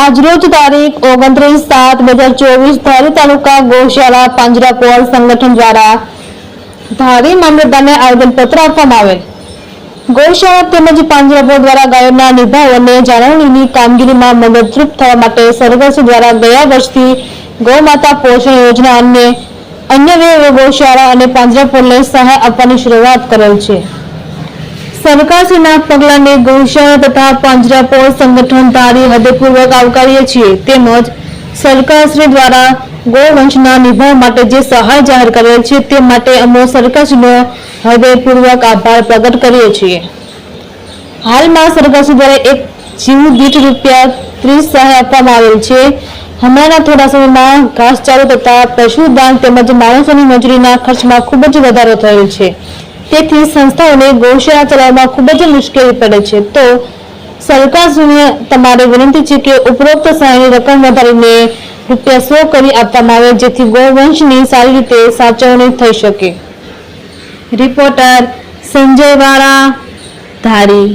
આજરોજ તારીખ ઓગણત્રીસ સાત બે હજાર ચોવીસ ધારી તાલુકા ગૌશાળા પાંજરાપોળ સંગઠન દ્વારા ધારી મામલતદારને આવેદનપત્ર આપવામાં આવેલ. ગૌશાળા તેમજ પાંજરાપોળ દ્વારા ગાયોના નિભાવોને જાળવણીની કામગીરીમાં મદદરૂપ થવા માટે સરગસ દ્વારા ગયા વર્ષથી ગૌમાતા પોષણ યોજના અને અન્ય ગૌશાળા અને પાંજરાપોળને સહાય આપવાની શરૂઆત કરેલ છે. સરકારશ્રીના પગલાંને ગૌશાળા તથા પાંજરાપોળ સંગઠન ધારી હૃદયપૂર્વક આવકારીએ છીએ. તેમજ સરકારશ્રી દ્વારા ગૌવંશના નિભાવ માટે જે સહાય જાહેર કરેલ છે તે માટે અમે સરકારશ્રીનો હૃદયપૂર્વક આભાર પ્રગટ કરીએ છીએ. હાલમાં સરકારશ્રી દ્વારા એક જીવ દીઠ રૂપિયા ત્રીસ સહાય આપવામાં આવેલ છે. હમણાંના થોડા સમયમાં ઘાસચારો તથા પશુદાન તેમજ માણસોની મજૂરીના ખર્ચમાં ખૂબ જ વધારો થયો છે. તેથી સંસ્થાઓને ગૌશાળા ચલાવવામાં ખૂબ જ મુશ્કેલી પડે છે. તો સરકારશ્રીને તમારે વિનંતી છે કે ઉપરોક્ત સહાયની રકમ વધારીને રૂપિયા સો કરી આપવામાં આવે, જેથી ગૌવંશની સારી રીતે સાચવણી થઈ શકે. રિપોર્ટર સંજય વાળા ધારી.